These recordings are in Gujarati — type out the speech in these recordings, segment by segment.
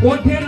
One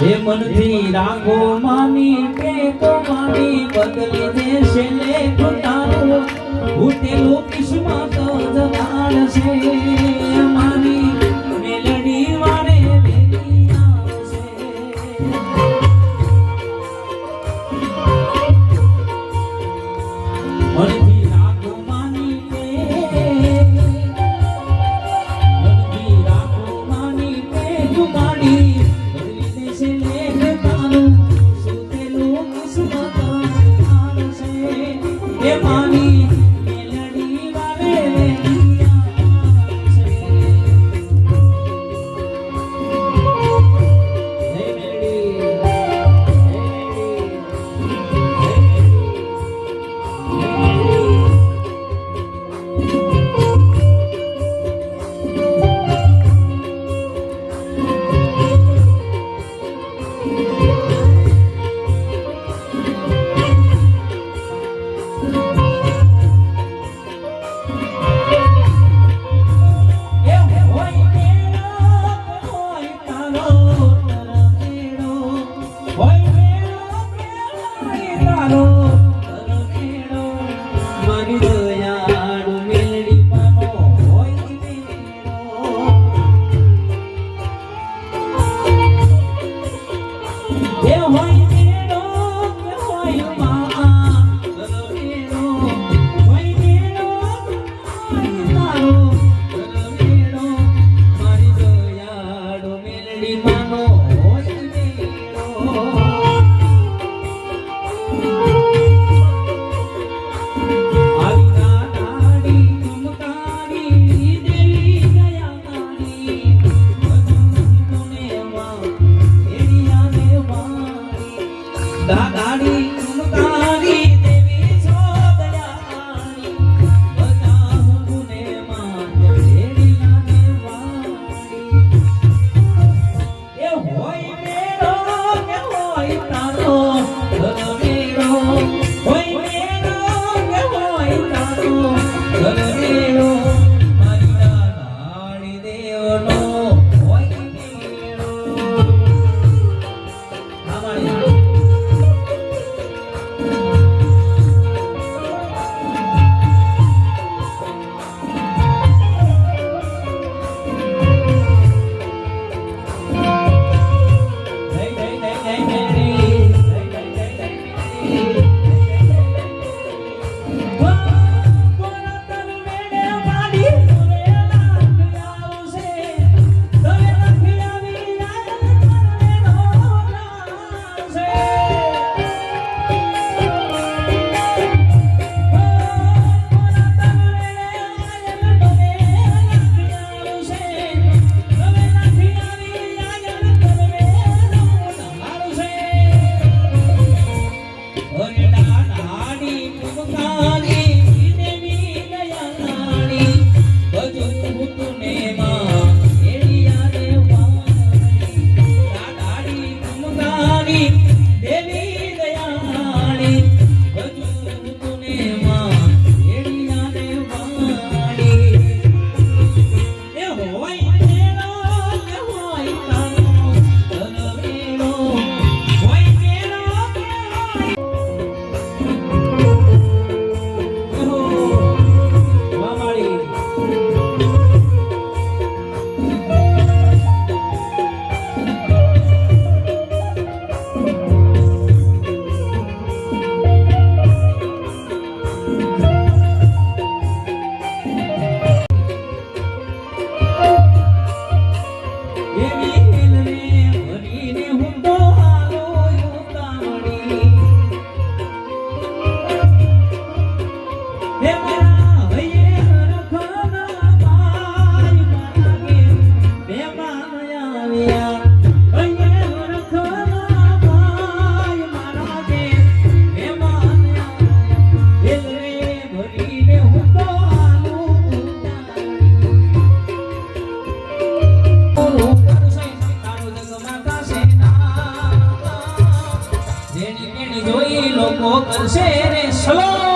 હે મનથી રાખો માની તો માની બદલી દેશે લેખ તારું ઉટેલું કિસ્મત જવાળ છે money. দুই লোক সেরে শ্লোক